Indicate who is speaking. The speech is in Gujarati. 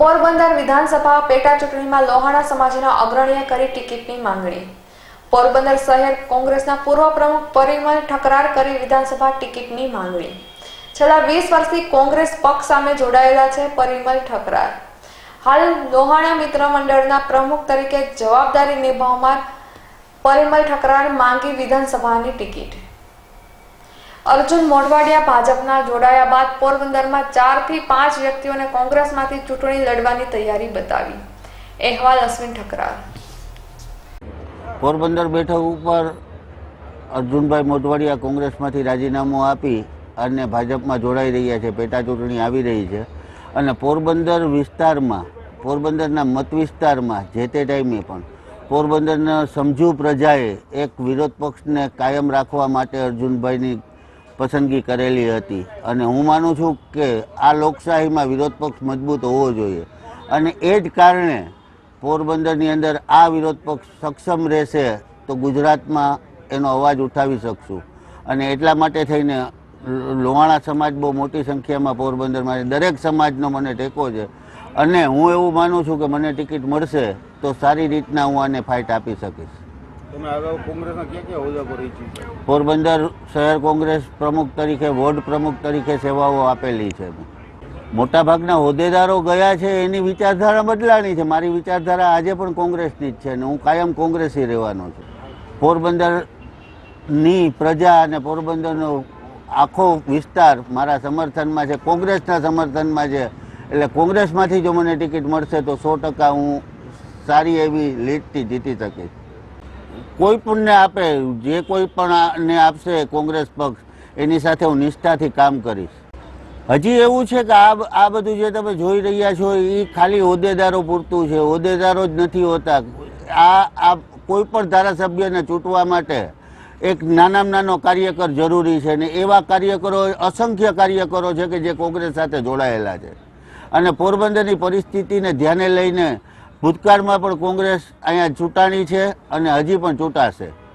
Speaker 1: પોરબંદર વિધાનસભા પેટા ચૂંટણીમાં લોહાણા સમાજના અગ્રણીએ કરી ટિકિટની માંગણી. પોરબંદર શહેર કોંગ્રેસના પૂર્વ પ્રમુખ પરિમલ ઠકરાર કરી વિધાનસભા ટિકિટની માંગણી. છેલ્લા વીસ વર્ષથી કોંગ્રેસ પક્ષ સામે જોડાયેલા છે પરિમલ ઠકરાર. હાલ લોહાણા મિત્ર મંડળના પ્રમુખ તરીકે જવાબદારી નિભાવનાર પરિમલ ઠકરાર માંગી વિધાનસભાની ટિકિટ. અર્જુન મોઢવાડિયા ભાજપના જોડાયા બાદ પોરબંદરમાં ચારથી પાંચ વ્યક્તિઓને કોંગ્રેસમાંથી ચૂંટણી લડવાની તૈયારી બતાવી. અહેવાલ અશ્વિન ઠકરાર.
Speaker 2: પોરબંદર બેઠક ઉપર અર્જુનભાઈ મોઢવાડિયા કોંગ્રેસમાંથી રાજીનામું આપી અને ભાજપમાં જોડાઈ રહ્યા છે. પેટા ચૂંટણી આવી રહી છે. અને પોરબંદર વિસ્તારમાં, પોરબંદરના મત વિસ્તારમાં જે તે ટાઈમે પણ પોરબંદરના સમજુ પ્રજાએ એક વિરોધ પક્ષને કાયમ રાખવા માટે અર્જુનભાઈની પસંદગી કરેલી હતી. અને હું માનું છું કે આ લોકશાહીમાં વિરોધ પક્ષ મજબૂત હોવો જોઈએ. અને એ જ કારણે પોરબંદરની અંદર આ વિરોધ પક્ષ સક્ષમ રહેશે તો ગુજરાતમાં એનો અવાજ ઉઠાવી શકશું. અને એટલા માટે થઈને લોહાણા સમાજ બહુ મોટી સંખ્યામાં પોરબંદરમાં દરેક સમાજનો મને ટેકો છે. અને હું એવું માનું છું કે મને ટિકિટ મળશે તો સારી રીતના હું આને ફાઇટ આપી શકીશ.
Speaker 3: તમે અગાઉ
Speaker 2: પોરબંદર શહેર કોંગ્રેસ પ્રમુખ તરીકે, વોર્ડ પ્રમુખ તરીકે સેવાઓ આપેલી છે. મોટાભાગના હોદ્દેદારો ગયા છે, એની વિચારધારા બદલાણી છે. મારી વિચારધારા આજે પણ કોંગ્રેસની જ છે અને હું કાયમ કોંગ્રેસી રહેવાનો છું. પોરબંદરની પ્રજા અને પોરબંદરનો આખો વિસ્તાર મારા સમર્થનમાં છે. કોંગ્રેસના સમર્થનમાં છે. એટલે કોંગ્રેસમાંથી જો મને ટિકિટ મળશે તો સો ટકા હું સારી એવી લીડથી જીતી શકીશ. કોઈ પણને આપે, જે કોઈ પણ ને આપશે કોંગ્રેસ પક્ષ, એની સાથે હું નિષ્ઠાથી કામ કરીશ. હજી એવું છે કે આ આ બધું જે તમે જોઈ રહ્યા છો એ ખાલી હોદ્દેદારો પૂરતું છે. હોદ્દેદારો જ નથી હોતા. આ આ કોઈ પણ ધારાસભ્યને ચૂંટવા માટે એક નાનામાં નાનો કાર્યકર જરૂરી છે ને એવા કાર્યકરો, અસંખ્ય કાર્યકરો છે કે જે કોંગ્રેસ સાથે જોડાયેલા છે. અને પોરબંદરની પરિસ્થિતિને ધ્યાને લઈને ભૂતકાળમાં પણ કોંગ્રેસ અહીંયા ચૂંટાણી છે અને હજી પણ ચૂંટાશે.